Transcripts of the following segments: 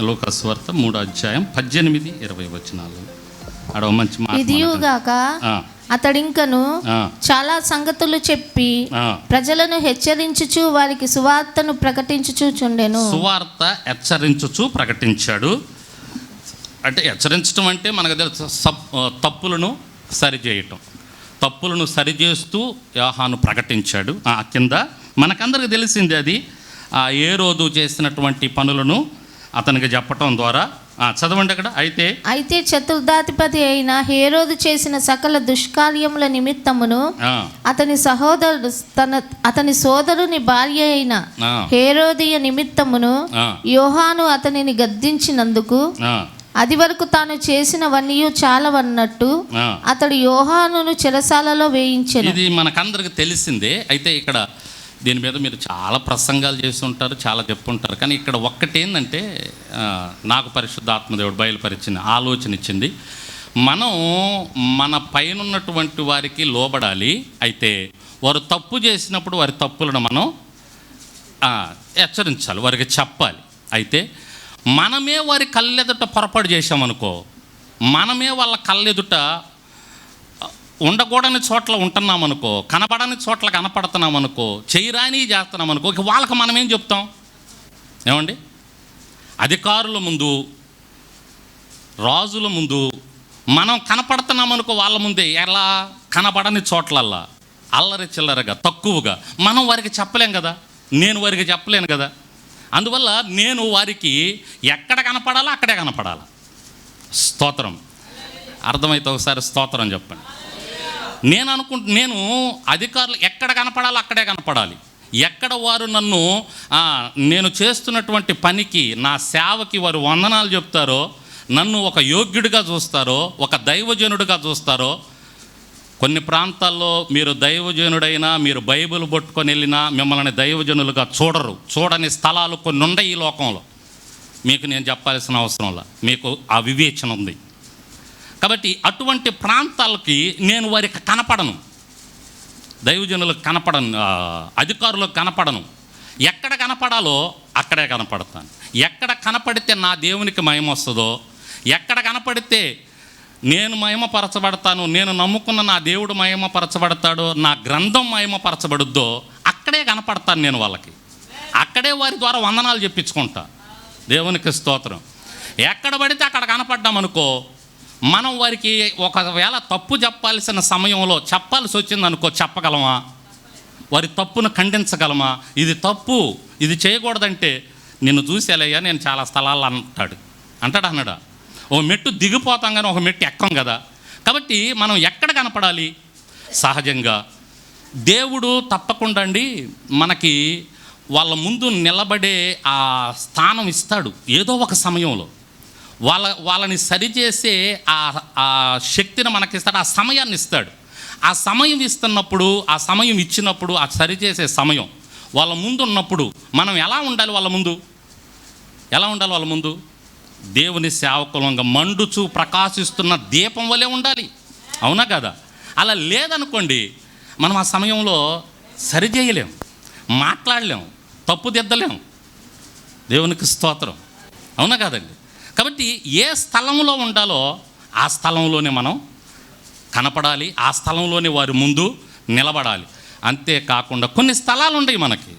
లోకస్వార్త మూడో అధ్యాయం పద్దెనిమిది ఇరవై వచనాలు. ఓ మంచి ఆ, అతడింకను చాలా సంగతులు చెప్పి. ప్రజలను హెచ్చరించుచు వారికి సువార్తను ప్రకటించుచు చుండెను. సువార్త హెచ్చరించుచు ప్రకటించాడు. అంటే హెచ్చరించడం అంటే మనకు తెలుసు తప్పులను సరిచేయటం. తప్పులను సరిచేస్తూ యోహాను ప్రకటించాడు. ఆ కింద మనకందరికి తెలిసింది అది. ఆ ఏ రోజు చేసినటువంటి పనులను అతనికి చెప్పటం ద్వారా. చదవండి అక్కడ. అయితే అయితే చతుర్థాధిపతి అయిన హేరోదు చేసిన సకల దుష్కార్యముల నిమిత్తమును అతని సహోదరుడు తన అతని సోదరుని భార్య అయిన హేరోదియ నిమిత్తమును యోహాను అతనిని గద్దించినందుకు అది వరకు తాను చేసినవన్నీ చాలవన్నట్టు ఆ. అతడు యోహానును చెరసాలలో వేయించెను. ఇది మనకందరికి తెలిసిందే. అయితే ఇక్కడ దీని మీద మీరు చాలా ప్రసంగాలు చేసి ఉంటారు చాలా చెప్పుంటారు. కానీ ఇక్కడ ఒక్కటి ఏంటంటే ఆ, నాకు పరిశుద్ధాత్మదేవుడు బయలుపరిచిన ఆలోచన ఇచ్చింది. మనం మన పైన ఉన్నటువంటి వారికి లోబడాలి అయితే వారు తప్పు చేసినప్పుడు వారి తప్పులను మనం హెచ్చరించాలి వారికి చెప్పాలి. అయితే మనమే వారి కళ్ళెదుట పొరపాటు చేసామనుకో మనమే వాళ్ళ కళ్ళెదుట ఉండకూడని చోట్ల ఉంటున్నాం అనుకో కనపడని చోట్ల కనపడుతున్నాం అనుకో చేయరాని చేస్తున్నాం అనుకో ఇక వాళ్ళకి మనం ఏం చెప్తాం? ఏమండి? అధికారుల ముందు రాజుల ముందు మనం కనపడుతున్నాం అనుకో వాళ్ళ ముందే ఎలా? కనపడని చోట్లల్లా. అల్లరి చిల్లరగా తక్కువగా. మనం వారికి చెప్పలేం కదా? నేను వారికి చెప్పలేను కదా? అందువల్ల నేను వారికి ఎక్కడ కనపడాలో అక్కడే కనపడాలి. స్తోత్రం. అర్థమైతే ఒకసారి స్తోత్రం చెప్పండి. నేను అనుకుంటు నేను అధికారులు ఎక్కడ కనపడాలో అక్కడే కనపడాలి. ఎక్కడ వారు నన్ను నేను చేస్తున్నటువంటి పనికి నా సేవకి వారు వందనాలు చెప్తారో నన్ను ఒక యోగ్యుడిగా చూస్తారో ఒక దైవజనుడిగా చూస్తారో కొన్ని ప్రాంతాల్లో మీరు దైవజనుడైనా మీరు బైబిల్ పట్టుకొని వెళ్ళినా మిమ్మల్ని దైవజనులుగా చూడరు. చూడని స్థలాలు కొన్ని ఉన్నాయి ఈ లోకంలో. మీకు నేను చెప్పాల్సిన అవసరంలా మీకు ఆ వివేచన ఉంది. కాబట్టి అటువంటి ప్రాంతాలకి నేను వారికి కనపడను. దైవజనులకు కనపడను అధికారులకు కనపడను. ఎక్కడ కనపడాలో అక్కడే కనపడతాను. ఎక్కడ కనపడితే నా దేవునికి మయం వస్తుందో ఎక్కడ కనపడితే నేను మహిమపరచబడతాను నేను నమ్ముకున్న నా దేవుడు మహిమపరచబడతాడో నా గ్రంథం మహిమపరచబడుద్దో అక్కడే కనపడతాను నేను వాళ్ళకి. అక్కడే వారి ద్వారా వందనాలు చెప్పించుకుంటా. దేవునికి స్తోత్రం. ఎక్కడ పడితే అక్కడ కనపడ్డామనుకో మనం వారికి ఒకవేళ తప్పు చెప్పాల్సిన సమయంలో చెప్పాల్సి వచ్చిందనుకో చెప్పగలమా? వారి తప్పును ఖండించగలమా? ఇది తప్పు ఇది చేయకూడదంటే నిన్ను చూసేలయ్యా నేను చాలా స్థలాల్లో అంటాడు. అంటాడు అన్నాడా? ఓ మెట్టు దిగిపోతాం కానీ ఒక మెట్టు ఎక్కం కదా? కాబట్టి మనం ఎక్కడ కనపడాలి? సహజంగా. దేవుడు తప్పకుండా అండి మనకి వాళ్ళ ముందు నిలబడే ఆ స్థానం ఇస్తాడు. ఏదో ఒక సమయంలో. వాళ్ళ వాళ్ళని సరిచేసే ఆ ఆ శక్తిని మనకిస్తాడు ఆ సమయాన్ని ఇస్తాడు ఆ సమయం ఇస్తున్నప్పుడు ఆ సమయం ఇచ్చినప్పుడు ఆ సరిచేసే సమయం వాళ్ళ ముందు ఉన్నప్పుడు మనం ఎలా ఉండాలి వాళ్ళ ముందు? ఎలా ఉండాలి వాళ్ళ ముందు? దేవుని సేవకులంగా మండుచు ప్రకాశిస్తున్న దీపం వలె ఉండాలి. అవునా కదా? అలా లేదనుకోండి మనం ఆ సమయంలో సరిచేయలేం మాట్లాడలేం తప్పు దిద్దలేం దేవునికి స్తోత్రం. అవునా కాదండి? కాబట్టి ఏ స్థలంలో ఉండాలో ఆ స్థలంలోనే మనం కనపడాలి ఆ స్థలంలోనే వారి ముందు నిలబడాలి. అంతేకాకుండా కొన్ని స్థలాలు ఉన్నాయి మనకి.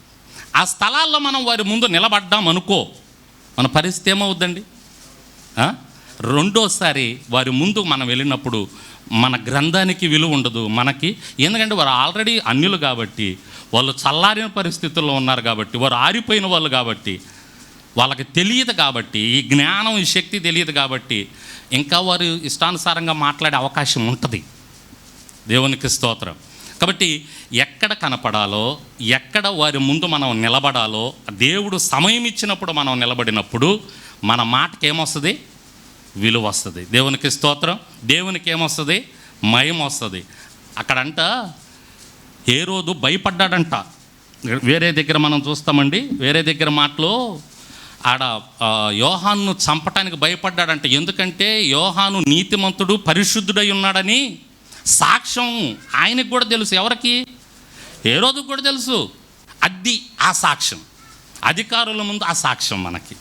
ఆ స్థలాల్లో మనం వారి ముందు నిలబడ్డాం అనుకో మన పరిస్థితి ఏమవుద్దండి? రెండోసారి వారి ముందు మనం వెళ్ళినప్పుడు మన గ్రంథానికి విలువ ఉండదు మనకి. ఎందుకంటే వారు ఆల్రెడీ అన్యులు కాబట్టి వాళ్ళు చల్లారిన పరిస్థితుల్లో ఉన్నారు కాబట్టి వారు ఆరిపోయిన వాళ్ళు కాబట్టి వాళ్ళకి తెలియదు కాబట్టి ఈ జ్ఞానం ఈ శక్తి తెలియదు కాబట్టి ఇంకా వారు ఇష్టానుసారంగా మాట్లాడే అవకాశం ఉంటుంది. దేవునికి స్తోత్రం. కాబట్టి ఎక్కడ కనపడాలో ఎక్కడ వారి ముందు మనం నిలబడాలో దేవుడు సమయం ఇచ్చినప్పుడు మనం నిలబడినప్పుడు మన మాటకి ఏమొస్తుంది విలువ వస్తుంది దేవునికి స్తోత్రం. దేవునికి ఏమొస్తుంది మయం వస్తుంది అక్కడంట ఏ రోజు భయపడ్డాడంట. వేరే దగ్గర మనం చూస్తామండి వేరే దగ్గర మాటలో ఆడ యోహాన్ను చంపటానికి భయపడ్డాడంట. ఎందుకంటే యోహాను నీతిమంతుడు పరిశుద్ధుడై ఉన్నాడని సాక్ష్యం ఆయనకు కూడా తెలుసు. ఎవరికి? ఏ రోజు కూడా తెలుసు. అది ఆ సాక్ష్యం. అధికారుల ముందు ఆ సాక్ష్యం మనకి.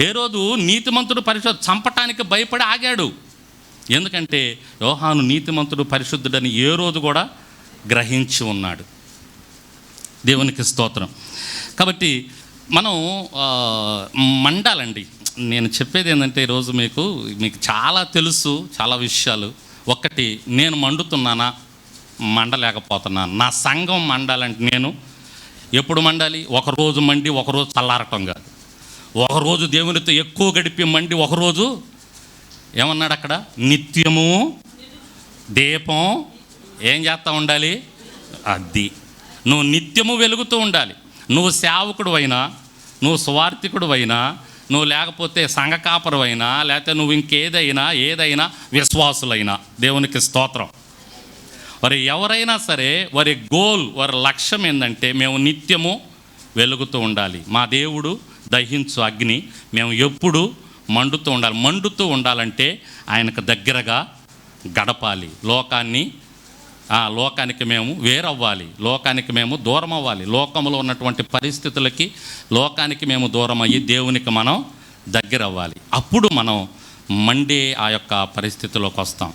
ఏ రోజు నీతిమంతుడు పరిశుద్ధ చంపటానికి భయపడి ఆగాడు. ఎందుకంటే యోహాను నీతిమంతుడు పరిశుద్ధుడని ఏ రోజు కూడా గ్రహించి ఉన్నాడు. దేవునికి స్తోత్రం. కాబట్టి మనం మండాలండి. నేను చెప్పేది ఏంటంటే ఈరోజు మీకు మీకు చాలా తెలుసు చాలా విషయాలు. ఒకటి నేను మండుతున్నానా? మండలేకపోతున్నాను నా సంఘం మండాలంటే నేను ఎప్పుడు మండాలి? ఒకరోజు మండి ఒకరోజు చల్లారటం కాదు. ఒకరోజు దేవునితో ఎక్కువ గడిపి మండి ఒకరోజు ఏమన్నాడు అక్కడ? నిత్యము దీపం. ఏం చేస్తూ ఉండాలి? అది. నువ్వు నిత్యము వెలుగుతూ ఉండాలి. నువ్వు సేవకుడు అయినా నువ్వు స్వార్థికుడు అయినా నువ్వు లేకపోతే సంఘకాపరు అయినా లేకపోతే నువ్వు ఇంకేదైనా ఏదైనా విశ్వాసులైనా. దేవునికి స్తోత్రం. వారి ఎవరైనా సరే వారి గోల్ వారి లక్ష్యం ఏంటంటే మేము నిత్యము వెలుగుతూ ఉండాలి. మా దేవుడు దహించు అగ్ని మేము ఎప్పుడు మండుతూ ఉండాలి. మండుతూ ఉండాలంటే ఆయనకు దగ్గరగా గడపాలి. లోకాన్ని లోకానికి మేము వేరవ్వాలి. లోకానికి మేము దూరం అవ్వాలి లోకంలో ఉన్నటువంటి పరిస్థితులకి లోకానికి మేము దూరం అయ్యి దేవునికి మనం దగ్గర అవ్వాలి అప్పుడు మనం మండే ఆ యొక్క పరిస్థితిలోకి వస్తాం.